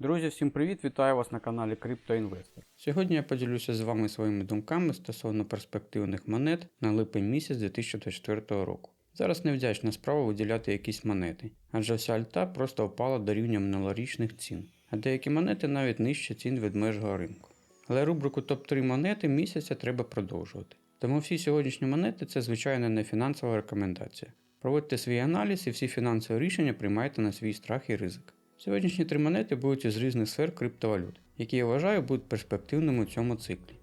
Друзі, всім привіт! Вітаю вас на каналі CryptoInvestor. Сьогодні я поділюся з вами своїми думками стосовно перспективних монет на липень місяць 2024 року. Зараз невдячна справа виділяти якісь монети, адже вся альта просто впала до рівня минулорічних цін, а деякі монети навіть нижче цін від межого ринку. Але рубрику топ-3 монети місяця треба продовжувати. Тому всі сьогоднішні монети це звичайно не фінансова рекомендація. Проводьте свій аналіз і всі фінансові рішення приймайте на свій страх і ризик. Сьогоднішні три монети будуть із різних сфер криптовалют, які я вважаю будуть перспективними у цьому циклі.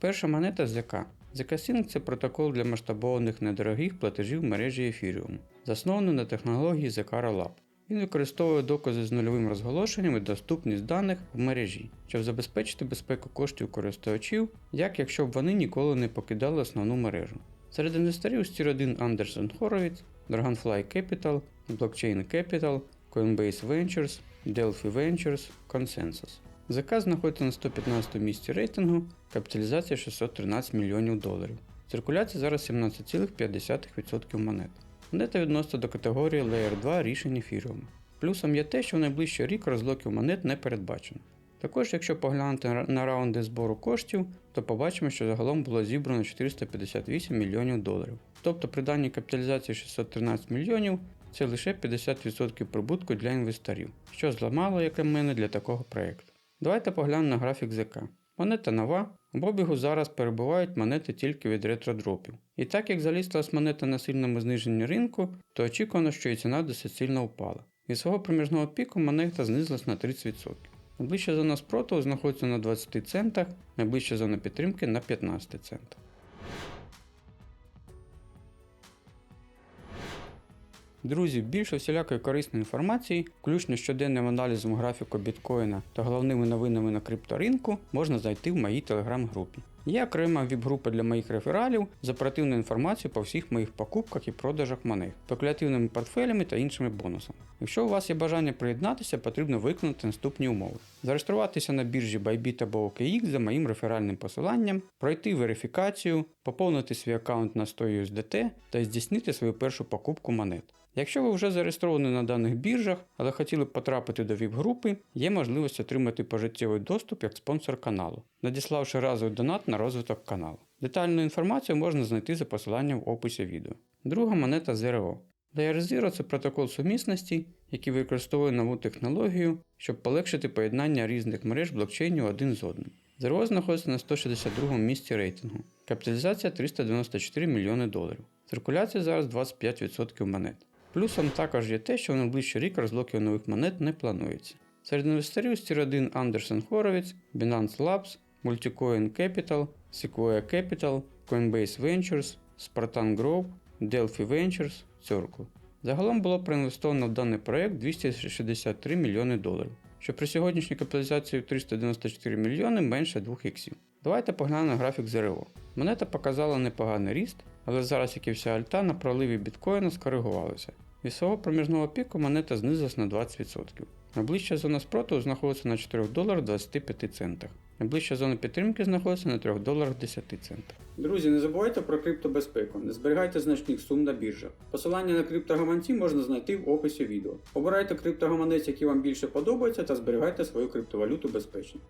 Перша монета ZK. ZK-Sync – це протокол для масштабованих недорогих платежів мережі Ethereum, заснований на технології Zekara Lab. Він використовує докази з нульовим розголошенням і доступність даних в мережі, щоб забезпечити безпеку коштів користувачів, як якщо б вони ніколи не покидали основну мережу. Серед інвесторів стір 1 Андерсон Хоровіц, Dragonfly Capital, Blockchain Capital, Coinbase Ventures, Delphi Ventures, Consensus. ЗК знаходиться на 115 місці рейтингу, капіталізація 613 мільйонів доларів. Циркуляція зараз 17,5% монет. Монета відноситься до категорії Layer 2 рішень ефіріуму. Плюсом є те, що в найближчий рік розлоків монет не передбачено. Також, якщо поглянути на- раунди збору коштів, то побачимо, що загалом було зібрано 458 мільйонів доларів. Тобто при даній капіталізації 613 мільйонів це лише 50% прибутку для інвесторів, що зламало, як на мене, для такого проєкту. Давайте поглянемо на графік ЗК. Монета нова, в обігу зараз перебувають монети тільки від ретродропів. І так як залістилась монета на сильному зниженні ринку, то очікувано, що і ціна досить сильно впала. Від свого проміжного піку монета знизилась на 30%. Найближча зона спротиву знаходиться на 20 центах, найближча зона підтримки на 15 центах. Друзі, більше всілякої корисної інформації, включно щоденним аналізом графіку біткоїна та головними новинами на крипторинку, можна знайти в моїй телеграм-групі. Є окрема віп-група для моїх рефералів з оперативною інформацією по всіх моїх покупках і продажах монет, спекулятивними портфелями та іншими бонусами. Якщо у вас є бажання приєднатися, потрібно виконати наступні умови: зареєструватися на біржі Bybit або OKX за моїм реферальним посиланням, пройти верифікацію, поповнити свій аккаунт на 100 USDT та здійснити свою першу покупку монет. Якщо ви вже зареєстровані на даних біржах, але хотіли б потрапити до ВІП-групи, є можливість отримати пожиттєвий доступ як спонсор каналу, надіславши разовий донат на розвиток каналу. Детальну інформацію можна знайти за посиланням в описі відео. Друга монета ZRO. Layer Zero – це протокол сумісності, який використовує нову технологію, щоб полегшити поєднання різних мереж блокчейнів один з одним. ZRO знаходиться на 162 місці рейтингу. Капіталізація 394 мільйони доларів. Циркуляція зараз 25% монет. Плюсом також є те, що в найближчий рік розлоків нових монет не планується. Серед інвесторів стір 1 Андерсон Хоровіц, Binance Labs, Multicoin Capital, Sequoia Capital, Coinbase Ventures, Spartan Group, Delphi Ventures, Circle. Загалом було проінвестовано в даний проект 263 мільйони доларів, що при сьогоднішній капіталізації в 394 мільйони менше 2 іксів. Давайте поглянемо на графік ЗРО. Монета показала непоганий ріст, але зараз, як і вся альта, на проливі біткоїна скоригувалася. Від свого проміжного піку монета знизилась на 20%. Найближча зона спротиву знаходиться на 4 доларах 25 центах. Найближча зона підтримки знаходиться на 3 доларах 10 центах. Друзі, не забувайте про криптобезпеку, не зберігайте значних сум на біржах. Посилання на криптогаманці можна знайти в описі відео. Обирайте криптогаманець, який вам більше подобається, та зберігайте свою криптовалюту безпечно.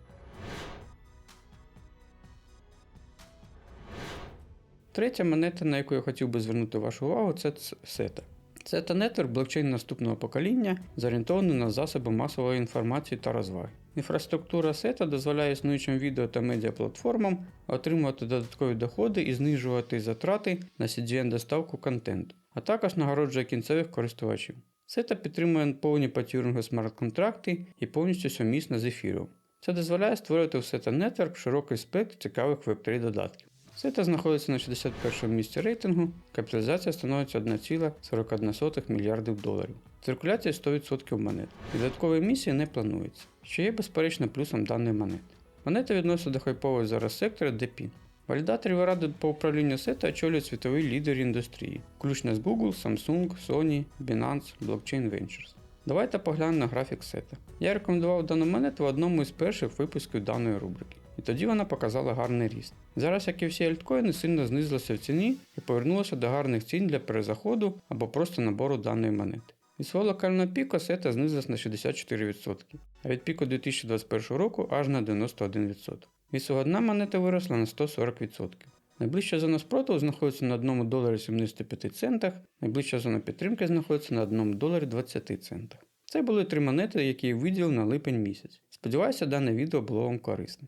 Третя монета, на яку я хотів би звернути вашу увагу, це SETA. SETA Network – блокчейн наступного покоління, зорієнтований на засоби масової інформації та розваги. Інфраструктура SETA дозволяє існуючим відео та медіаплатформам отримувати додаткові доходи і знижувати затрати на CDN доставку контенту, а також нагороджує кінцевих користувачів. SETA підтримує повні по Тюрингу смарт-контракти і повністю сумісна з ефіром. Це дозволяє створити в SETA Network широкий спектр цікавих Web3 додатків. Сета знаходиться на 61 місці рейтингу, капіталізація становиться 1,41 мільярдів доларів. Циркуляція 100% монет. Додаткової місії не планується, що є безперечно плюсом даної монети. Монета відноситься до хайпової зараз сектора DePIN. Валідаторів ради по управлінню сета очолюють світові лідери індустрії, включно з Google, Samsung, Sony, Binance, Blockchain Ventures. Давайте поглянемо на графік сета. Я рекомендував дану монету в одному із перших випусків даної рубрики. І тоді вона показала гарний ріст. Зараз, як і всі альткоїни, сильно знизилася в ціні і повернулася до гарних цін для перезаходу або просто набору даної монети. Від свого локального піку сета знизилась на 64%, а від піку 2021 року аж на 91%. Від свого дна монета виросла на 140%. Найближча зона спротиву знаходиться на 1 доларі 75 центах, найближча зона підтримки знаходиться на 1 доларі 20 центах. Це були три монети, які я виділив на липень місяць. Сподіваюся, дане відео було вам корисним.